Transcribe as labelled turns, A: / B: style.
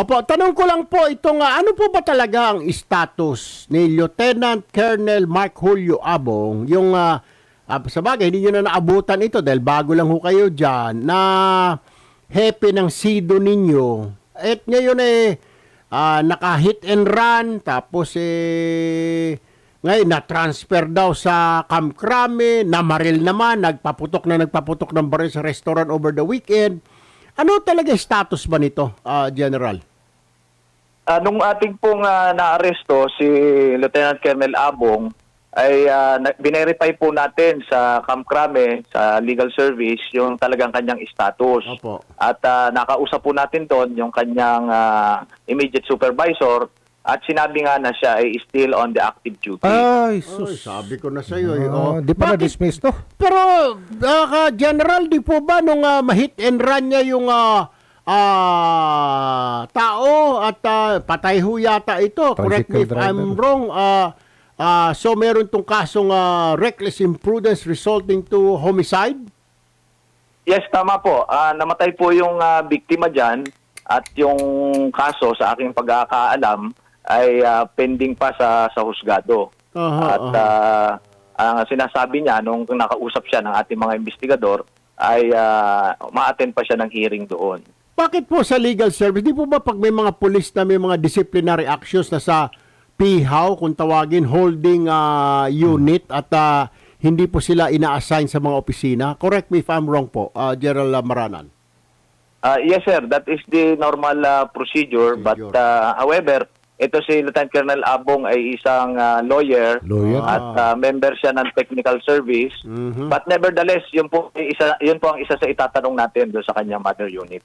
A: Opo, tanong ko lang po itong ah, ano po ba talaga ang status ni Lieutenant Colonel Mark Julio Abong yung ah, ah, sa bagay hindi nyo na naabutan ito dahil bago lang ho kayo dyan na hepe ng sido ninyo at ngayon eh ah, naka-hit and run tapos eh ngayon na-transfer daw sa Camp Crame, namaril naman, nagpaputok na nagpaputok ng baril sa restaurant over the weekend. Ano talaga status ba nito, ah, General?
B: Ah, nung ating pong ah, naaresto si Lieutenant Colonel Abong ay uh, binerify po natin sa Camp Crame sa legal service yung talagang kanyang status.
A: Opo.
B: At ah, nakausap po natin doon yung kanyang ah, immediate supervisor at sinabi nga na siya ay still on the active duty.
A: Ay,
C: Ay, sus.
A: sabi ko na sa iyo. eh, oh.
C: Di pa
A: Bakit-
C: na-dismiss to.
A: Pero, ka- General, di po ba nung ah, ma-hit and run niya yung ah, ah, patay ho yata ito. Correct me if
C: Tricycle
A: I'm
C: driver.
A: wrong. Ah, ah, so, meron tong kasong ah, reckless imprudence resulting to homicide?
B: Yes, tama po. Ah, namatay po yung ah, biktima dyan at yung kaso sa aking pagkakaalam ay ah, pending pa sa sa husgado.
A: Aha,
B: at
A: aha.
B: ah, ang sinasabi niya nung nakausap siya ng ating mga investigador ay ah, ma-attend pa siya ng hearing doon.
A: Bakit po sa legal service? Di po ba pag may mga police na may mga disciplinary actions na sa PHAW, kung tawagin, holding ah, unit at ah, hindi po sila ina-assign sa mga opisina? Correct me if I'm wrong po, ah, General Maranan.
B: Ah, yes sir, that is the normal ah, procedure, but
A: Procedure.
B: ah, however, ito si Lieutenant Colonel Abong ay isang ah, lawyer
C: Lawyer.
B: at ah, member siya ng technical service.
A: Mhm.
B: But nevertheless, yun po isa yun po ang isa sa itatanong natin doon sa kanyang mother unit.